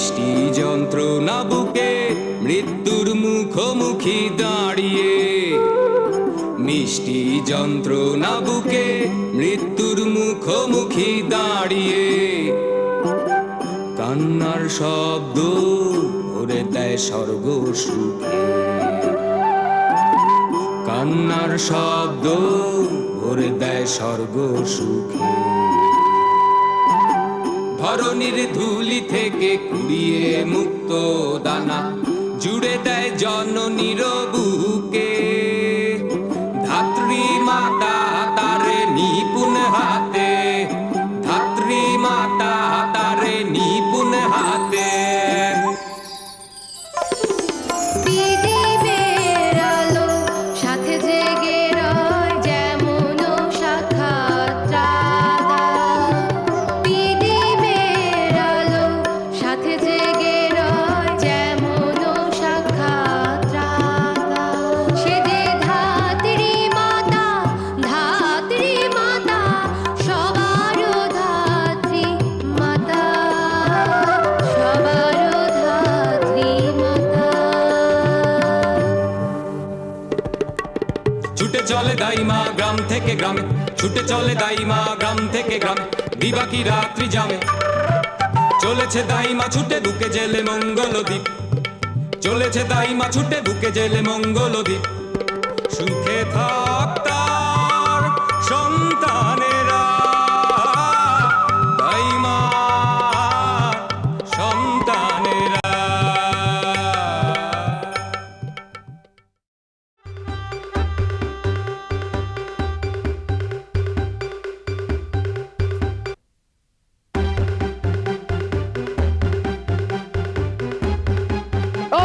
মিষ্টি যন্ত্রণা বুকে মৃত্যুর মুখোমুখি দাঁড়িয়ে। মিষ্টি যন্ত্রণা বুকে মৃত্যুর মুখোমুখি দাঁড়িয়ে। কান্নার শব্দ ভরে দেয় স্বর্গ সুখে। কান্নার শব্দ ভরে দেয় স্বর্গ সুখে। ধরনীর ধুলি থেকে কুড়িয়ে মুক্ত দানা জুড়ে দেয় জননীর বুকে। চলে দাইমা গ্রাম থেকে গ্রাম বিবাকি রাত্রি জামে। চলেছে দাইমা ছুটে বুকে জেলে মঙ্গলদ্বীপ। চলেছে দাইমা ছুটে বুকে জেলে মঙ্গলদ্বীপ। সুখে থাক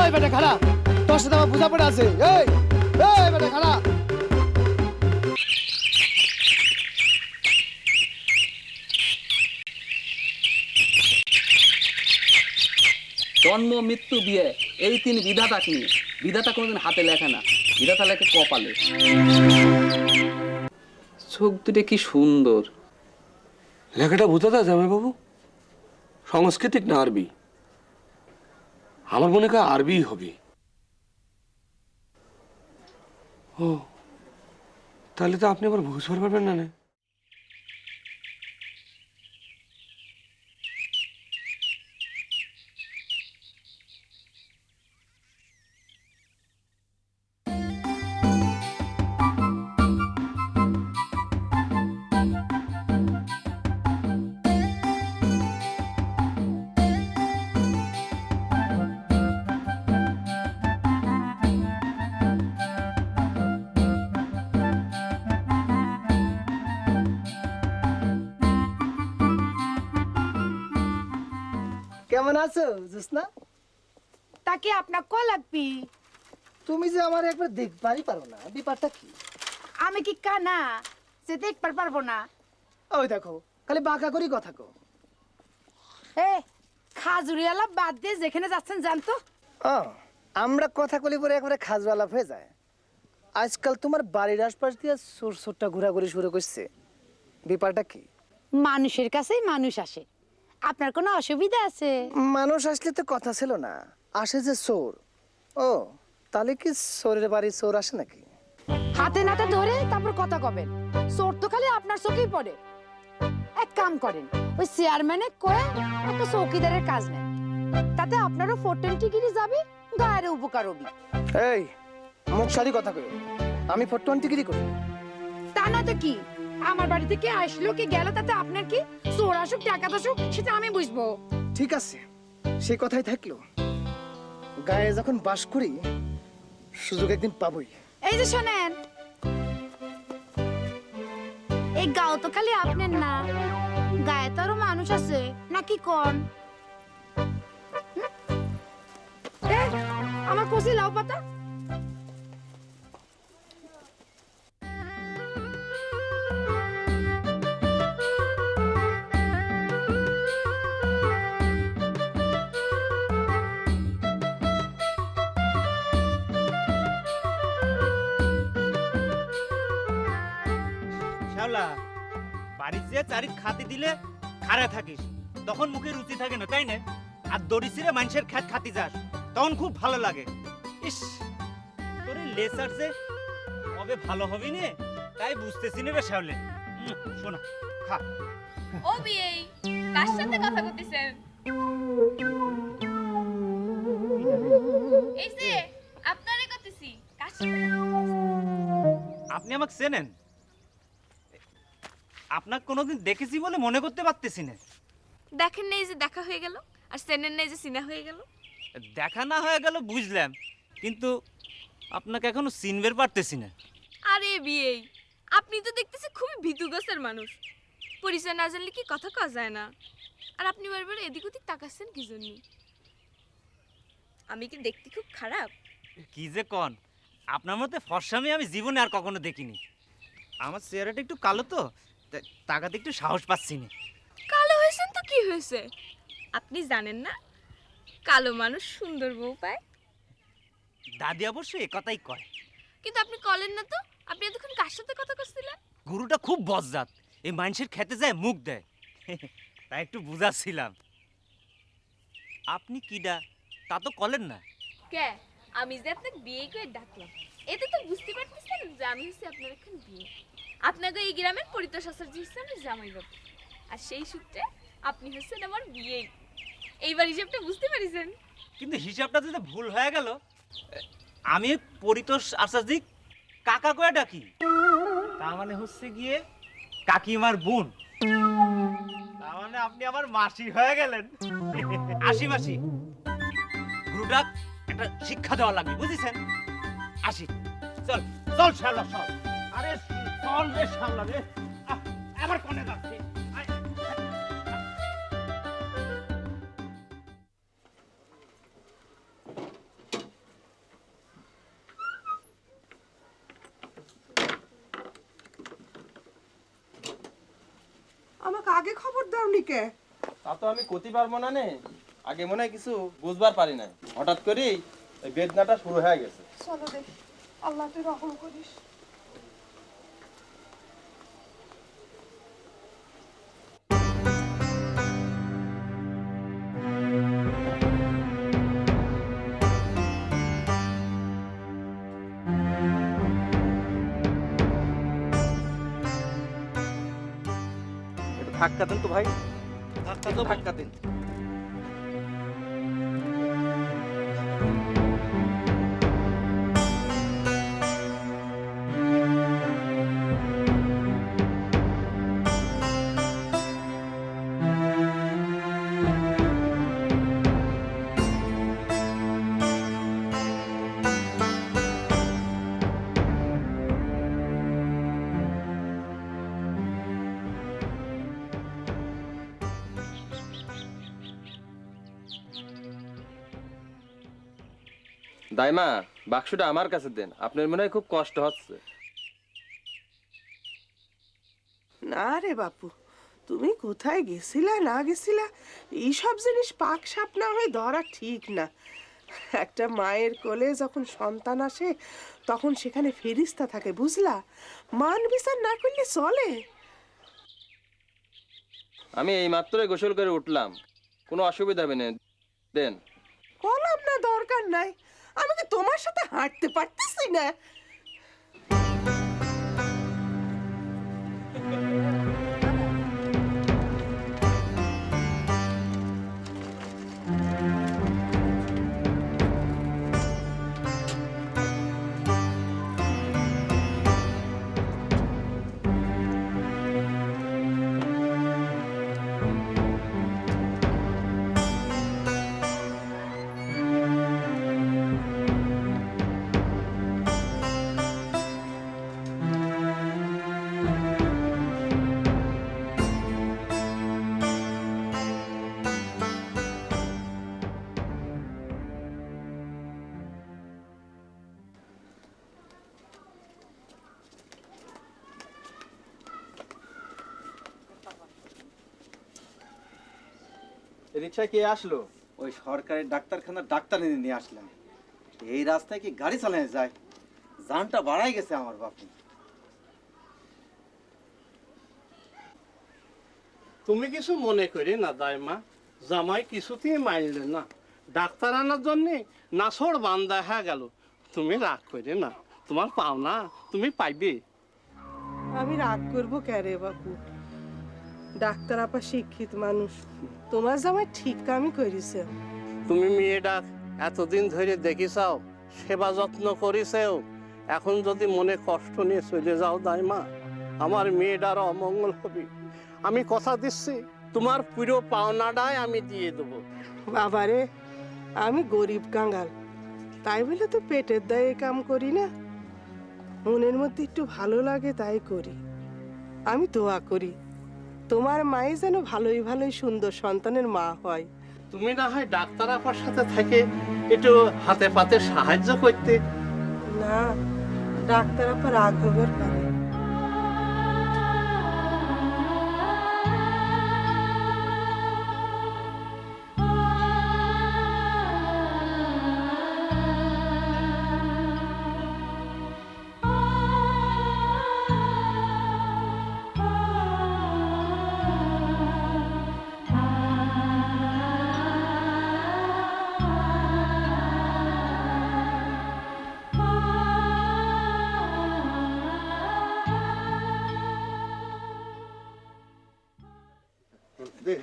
ওই বেটা খাড়া তোর সাথে আমার বোঝা পড়ে আছে। এই এই বেটা খাড়া জন্ম মৃত্যু বিয়ে এই তিন বিধাতা নিয়ে বিধাতা কোনোদিন হাতে লেখে না। বিধাতা লেখে কপালে। চোখ দুটো কি সুন্দর। লেখাটা বোঝা যায় জামাইবাবু। সাংস্কৃতিক না আরবি? আমার মনে হয় আরবি হবে। ও তাহলে তো আপনি আবার বুঝতে পারবেন না না। কেমন আছো জোসনা তাকে আপনার ক লাগবি? তুমি যে আমার একবার দেখবারই পারো না ব্যাপারটা কি? আমি কি কানা? যে দেখবার পারব না। ওই দেখো খালি বাঁকা করি কথা কো এ খাজুরিয়ালা বাদ দিয়ে যেখানে যাচ্ছেন জানতো ও, আমরা কথা কলি পরে একবারে খাজওয়ালা হয়ে যায়। আজকাল তোমার বাড়ির আশপাশ দিয়ে সুর সুরটা ঘোরাঘুরি শুরু করছে। ব্যাপারটা কি? মানুষের কাছেই মানুষ আসে। আপনার কোনো অসুবিধা আছে? মানুষ আসলে তো কথা ছিল না। আসে যে চোর। ও তাহলে কি চোরের বাড়ি চোর আসে নাকি? হাতে নাতে ধরে তারপর কথা কবেন। চোর তো খালি আপনার চোখেই পড়ে। এক কাম করেন ওই চেয়ারম্যানে কয়ে একটা চৌকিদারের কাজ নেন। তাতে আপনারও ফোরটেন টিকিটই যাবে গায়ের উপকার হবি। এই মুখ সারি কথা কই আমি ফোর টোয়েন্টি গিরি করি। তা না তো কি? আমার বাড়িতে কে আসলো কি গেল তাতে আপনার কি চোর আসুক টাকা আসুক সেটা আমি বুঝব। ঠিক আছে সে কথাই থাকল। গায়ে যখন বাস করি সুযোগ একদিন পাবই। এই যে শোনেন এই গাও তো খালি আপনার না গায়ে তো আরও মানুষ আছে নাকি কোন? আমার কষি লাউ পাতা? যে খাতি দিলে খাড়া থাকিস। তখন মুখে রুচি থাকে না তাই না? আর দড়ি ছিঁড়ে মানুষের খ্যাত খাতি যাস। তখন খুব ভালো লাগে। ইস তোর লেসার যে কবে ভালো হবি নে তাই বুঝতেছি না রে শ্যাওলে। শোনা খা। ও বিয়ে কার সাথে কথা করতেছেন এই যে আপনারে করতেছি কার সাথে আপনি আমাকে চেনেন? আপনাকে কোনোদিন দেখেছি বলে মনে করতে পারতেছি না। দেখেন নেই যে দেখা হয়ে গেল আর সেনের নেই যে সিনা হয়ে গেল। দেখা না হয়ে গেল বুঝলাম কিন্তু আপনাকে এখনও চিনবের পারতেছি না। আরে বিয়ে আপনি তো দেখতেছি খুবই ভীতু গোছের মানুষ। পরিচয় না জানলে কি কথা কওয়া যায় না? আর আপনি বারবার এদিক ওদিক তাকাচ্ছেন কি জন্য? আমি কি দেখতে খুব খারাপ? কি যে কন আপনার মতে ফর্সামি আমি জীবনে আর কখনো দেখিনি। আমার চেহারাটা একটু কালো তো তাকাতে একটু সাহস পাচ্ছি না। কালো হয়েছেন তো কি হয়েছে? আপনি জানেন না কালো মানুষ সুন্দর বউ পায়। দাদি অবশ্য এ কথাই কয়। কিন্তু আপনি কলেন না তো আপনি এতক্ষণ কার সাথে কথা করছিলেন গরুটা খুব বজ্জাত এই মানুষের খেতে যায় মুখ দেয়। তাই একটু বুঝাচ্ছিলাম। আপনি কিডা তা তো কলেন না। কে? আমি যে আপনাকে বিয়ে করে ডাকলাম এতে তো বুঝতে পারতেছেন যে আমি হচ্ছে আপনার এখন বিয়ে। আপনাকে এই গ্রামের পরিতোষ আচার্য হচ্ছে জামাই বাবু। আর সেই সূত্রে আপনি হচ্ছেন আমার বিয়ে। এইবার হিসাবটা বুঝতে পারিছেন? কিন্তু হিসাবটা যদি ভুল হয়ে গেল। আমি পরিতোষ আচার্যিক কাকা কয়ে ডাকি। তার মানে হচ্ছে গিয়ে কাকিমার বোন। তার মানে আপনি আমার মাসি হয়ে গেলেন। আসি মাসি। গুরুটা একটা শিক্ষা দেওয়া লাগবে, বুঝেছেন? আসি। চল চল শালা চল। আরে রে আবার কোনে যাচ্ছি। আমাকে আগে খবর দাও নিকে তা তো আমি করতে পারব না নে। আগে মনে হয় কিছু বুঝবার পারি নাই। হঠাৎ করেই বেদনাটা শুরু হয়ে গেছে। চলো রে আল্লাহ তুই রহম করিস। ধাক্কা দেন তো ভাই। ধাক্কা তো ধাক্কা দিন। দাইমা বাক্সটা আমার কাছে দেন। আপনার মনে হয় খুব কষ্ট হচ্ছে। না রে বাপু তুমি কোথায় গেছিলা না গেছিলা? এইসব জিনিস পাক সাপ না হয়ে ধরা ঠিক না। একটা মায়ের কোলে যখন সন্তান আসে তখন সেখানে ফেরিস্তা থাকে বুঝলা? মান বিচার না করলে চলে। আমি এই মাত্রই গোসল করে উঠলাম। কোনো অসুবিধা হবে না। দেন। কলাম না দরকার নাই। আমি কি তোমার সাথে হাঁটতে পারতেছি না। রিক্সায় কে আসলো? ওই সরকারি ডাক্তারখানার ডাক্তার এনে নিয়ে আসলাম এই রাস্তায় কি গাড়ি চালানো যায়? জানটা বাড়াই গেছে আমার বাপু। তুমি কিছু মনে করি না দাইমা। জামাই কিছুতেই মাইলে না। ডাক্তার আনার জন্য নাসর বান্দা হয়ে গেল। তুমি রাগ করে না। তোমার পাওনা তুমি পাইবে। আমি রাগ করব ক্যারে বাপু? ডাক্তার আপা শিক্ষিত মানুষ। তোমার জামাই ঠিক কামই করিছে। তুমি মেয়েটা এতদিন ধরে দেখিসাও সেবা যত্ন করিছেও এখন যদি মনে কষ্ট নিয়ে চলে যাও দাইমা আমার মেয়েটার অমঙ্গল হবে। আমি কথা দিচ্ছি তোমার পুরো পাওনাটাই আমি দিয়ে দেবো। বাবারে আমি গরিব কাঙ্গাল তাই বলে তো পেটের দায়ে কাম করি না। মনের মধ্যে একটু ভালো লাগে তাই করি। আমি দোয়া করি। তোমার মাই যেন ভালোই ভালোই সুন্দর সন্তানের মা হয়। তুমি না হয় ডাক্তার আপার সাথে থেকে একটু হাতে পাতে সাহায্য করতে। না ডাক্তার আপা রাগ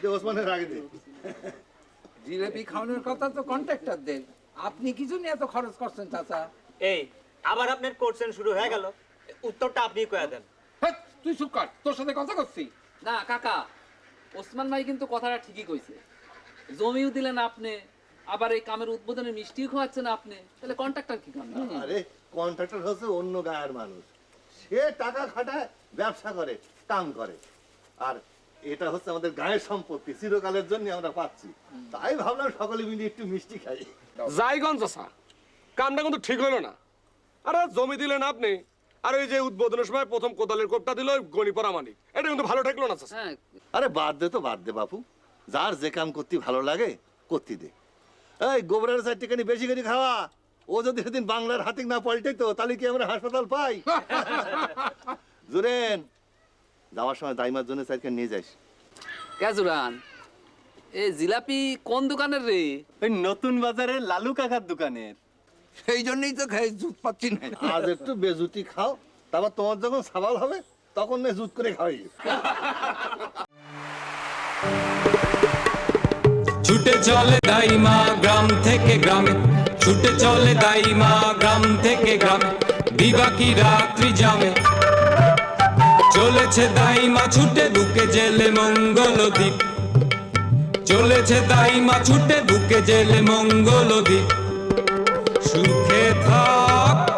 হবার পারে জিলেপি খাওয়ানোর কথা তো কন্ট্রাক্টর দেন। আপনি কি জন্য এত খরচ করছেন চাচা? এই আবার আপনার কোর্সেন শুরু হয়ে গেল। উত্তরটা আপনি কয়ে দেন। তুই চুপ কর তোর সাথে কথা করছি। না কাকা ওসমান ভাই কিন্তু কথাটা ঠিকই কইছে। জমিও দিলেন আপনি আবার এই কামের উদ্বোধনে মিষ্টিও খাওয়াচ্ছেন আপনি। তাহলে কন্ট্রাক্টর কি কাম? আরে কন্ট্রাক্টর হচ্ছে অন্য গায়ের মানুষ। সে টাকা খাটায় ব্যবসা করে কাম করে। আর এটা হচ্ছে আমাদের গায়ের সম্পত্তি চিরকালের জন্য আমরা পাচ্ছি। তাই ভাবলাম সকলে মিলে একটু মিষ্টি খাই। যাইগঞ্জ চাষা কামটা কিন্তু ঠিক হলো না। আরে জমি দিলেন আপনি আর ওই যে উদ্বোধনের সময় প্রথম কোদালের কোপটা দিল ওই গণিপরা মানিক এটা কিন্তু ভালো ঠেকলো না চাষা হ্যাঁ। আরে বাদ দে তো বাদ দে বাপু। যার যে কাম করতে ভালো লাগে করতে দে। এই গোবরের চারটিখানি বেশি করে খাওয়া। ও যদি সেদিন বাংলার হাতিক না পাল্টে তো তাহলে কি আমরা হাসপাতাল পাই? জুরেন যাওয়ার সময় দাইমার জন্য চারখান নিয়ে যাইস ক্যাজুরান এই জিলাপি কোন দোকানের রে? ওই নতুন বাজারে লালু কাকার দোকানের। সেই জন্যই তো খাই জুত পাচ্ছি না। আজ একটু বেজুতি খাও তারপর তোমার যখন সাবাল হবে তখন নে জুত করে খাওয়াই। ছুটে চলে দাইমা গ্রাম থেকে গ্রামে ছুটে চলে দাইমা গ্রাম থেকে গ্রামে বিবাকি রাত্রি জামে। চলেছে দাই মা ছুটে বুকে জেলে মঙ্গল দ্বীপ। চলেছে দাই মা ছুটে বুকে জেলে মঙ্গল দ্বীপ। সুখে থাক